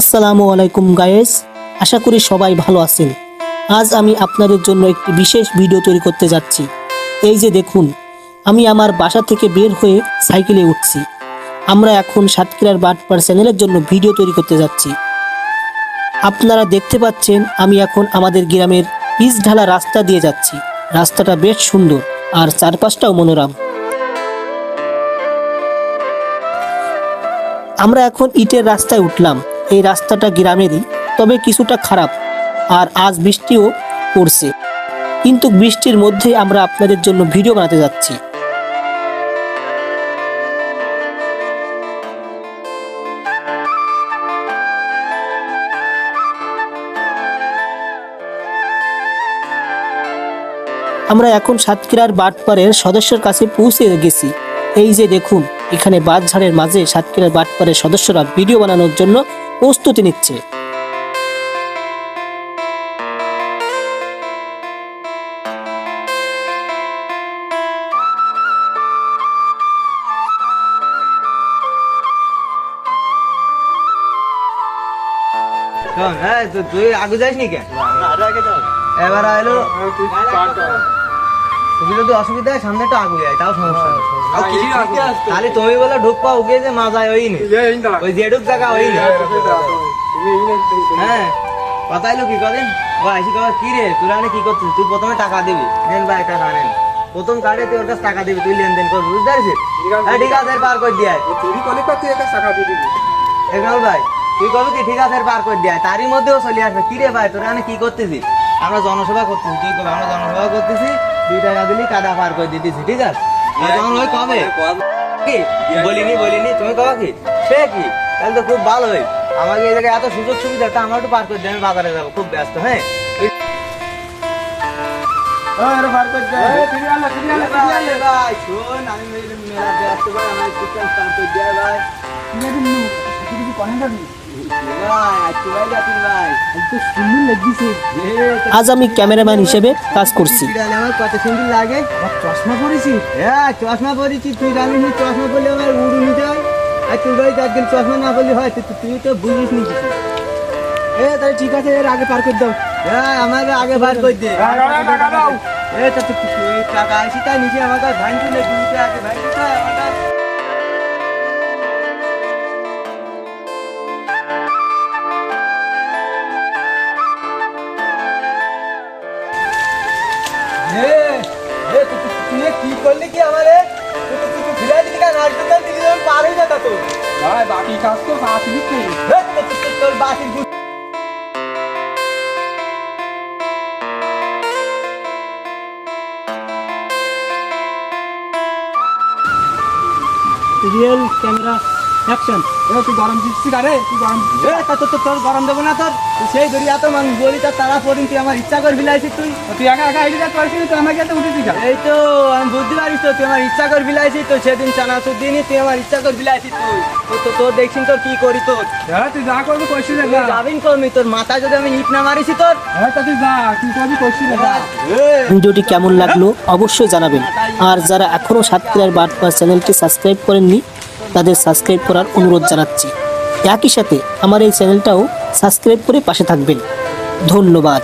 আসসালামু আলাইকুম গায়েস আশা করি সবাই ভালো আছেন। আজ আমি আপনাদের জন্য একটি বিশেষ ভিডিও তৈরি করতে যাচ্ছি। এই যে দেখুন, আমি আমার বাসা থেকে বের হয়ে সাইকেলে উঠছি। আমরা এখন সাতক্ষীরার বাটপার চ্যানেলের জন্য ভিডিও তৈরি করতে যাচ্ছি। আপনারা দেখতে পাচ্ছেন, আমি এখন আমাদের গ্রামের পিচ ঢালা রাস্তা দিয়ে যাচ্ছি। রাস্তাটা বেশ সুন্দর, আর চারপাশটাও মনোরম। আমরা এখন ইটের রাস্তায় উঠলাম। এই রাস্তাটা গ্রামেরই, তবে কিছুটা খারাপ। আর আজ বৃষ্টিও পড়ছে। কিন্তু বৃষ্টির মধ্যে আমরা আপনাদের জন্য ভিডিও বানাতে যাচ্ছি। আমরা এখন সাতক্ষীরার বাটপাড়ের সদস্যের কাছে পৌঁছে গেছি। এই যে দেখুন এখানে বাঁধঝাড়ের মাঝে সাতক্ষীরা বাটপাড়ের সদস্যরা ভিডিও বানানোর জন্য প্রস্তুতি নিচ্ছে। হ্যাঁ তো তুই আগে যাস নি কেন এবার আইলো তুমি যদি অসুবিধা হয় সামনে একটু আগে যায় তাও সমস্যা খালি তুমি বলে ঢুক পাও যে ওই নি। ওই যেটুক জায়গা ওই নি। হ্যাঁ কথা এলো কি কদিন? কবে? কি রে তোরা কি করছিস? তুই প্রথমে টাকা দিবি। নেন ভাই টাকা নেন। প্রথম কার্ডে তুই ওর কাছে টাকা দিবি তুই লেনদেন করবি বুঝতে পারছিস? হ্যাঁ ঠিক আছে পার করে দিয়ে এগাল ভাই তুই কবি কি? ঠিক আছে পার করে দেয় তারই মধ্যেও চলে আসবে। কি রে ভাই তোরা কি করতেছিস? আমরা জনসভা করতেছি তুই কবি আমরা জনসভা করতেছি। দুই টাকা দিলি কাদা পার করে দিতেছি ঠিক আছে? আর কবে? কি? বলিনি বলিনি। তুমি কবে কি? সে কি? তাহলে তো খুব ভালো হয়। আমাকে এই জায়গায় এত সুযোগ সুবিধা তা আমার একটু পার করে দিয়ে আমি বাজারে যাব খুব ব্যস্ত হ্যাঁ? ভাই। শোন আমি মেলা ব্যস্ত ভাই আমার পার করে দেয় ভাই। আজ আমি ক্যামেরাম্যান হিসেবে কাজ করছি কত সুন্দর লাগে চশমা পরেছি হ্যাঁ চশমা পরেছি তুই চশমা আমার তুই চশমা না হয় তুই- তো ঠিক আছে আগে পার করে দাও হ্যাঁ আমাকে আগে বার করে টাকা আসি তাই আগে ভাই কি করলি কি আমারে? তুই তো- তুই তো ফিরাই দিলি কেন? আর দোকান দিলি যখন পার হয়ে যেত তো। বাকি কাজ তো সাথে দিচ্ছি। এ, তো- তো- তো- তোর বাসির গুড রিয়েল অ্যাকশন তুই গরম দিচ্ছি কারে তুই গরম এ, তা তো- তো- তোর গরম দেবো না তোর। সেই ধরি এত মানুষ বলি তার তারা পড়িন তুই আমার ইচ্ছা করে তুই। তুই আইডি তুই আমাকে এত উঠেছিস? এই তো আমি বুঝতে পারিস তো তুই আমার ইচ্ছা করে তো সেদিন চানাচুর দিনই তুই আমার ইচ্ছা করে তুই। তো- তো তোর দেখছিস তোর কি করি তোর। হ্যাঁ তুই যা করবি করছিস না। যাবিন করবি তোর মাথায় যদি আমি ইট না মারিছি তোর। হ্যাঁ তা তুই যা তুই করবি করছিস না। ভিডিওটি কেমন লাগল অবশ্যই জানাবেন। আর যারা এখনও সাতক্ষীরার বাটপার চ্যানেলটি সাবস্ক্রাইব করেননি তাদের সাবস্ক্রাইব করার অনুরোধ জানাচ্ছি। একই সাথে আমার এই চ্যানেলটাও সাবস্ক্রাইব করে পাশে থাকবেন। ধন্যবাদ।